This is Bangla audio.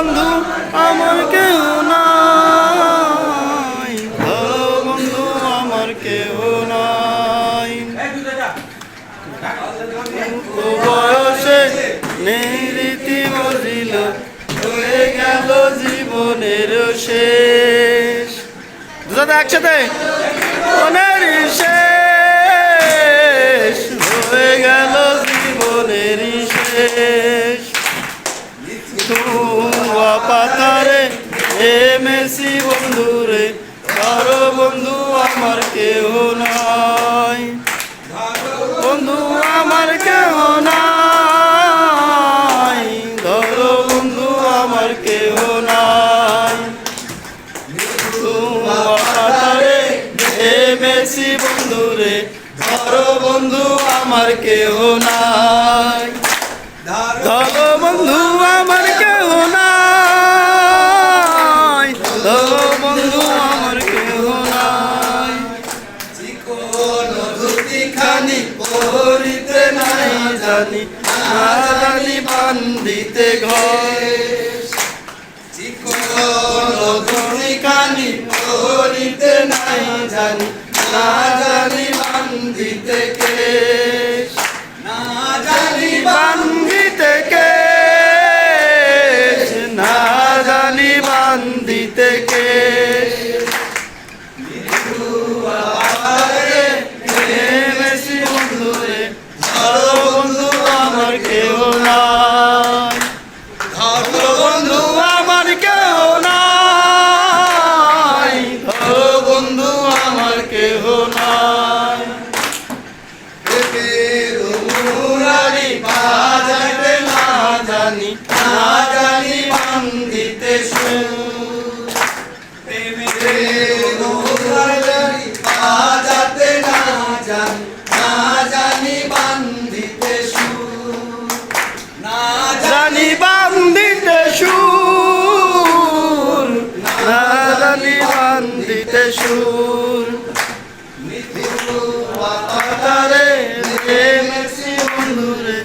বন্ধু, আমার কেহ নাই। ধরো বন্ধু, আমার কেহ নাই। বয়সে নেই রীতি মজিল হয়ে গেল জীবনের শেষ। দুটাতে একসাথে, মনের হয়ে গেল জীবনের শেষ। তুয়া পাতারে, এ মেসি বন্ধুরে কারও বন্ধু আমার কেহ নাই। বন্ধু আমার কেহ নাই ধরো বন্ধু আমার কেহ নাই। তোমারে এ বেশি বন্ধুরে ধরো বন্ধু আমার কেহ নাই। খানি পরিতে নাই জানি, না জানি বান্দিতে ঘর কানি পরিতে নাই জানি, না জানি বান্দিতে কে না জানি বান্দিতে আমার পেতে সুর। মৃত্যু বাতারে নেমেছি বন্ধুরে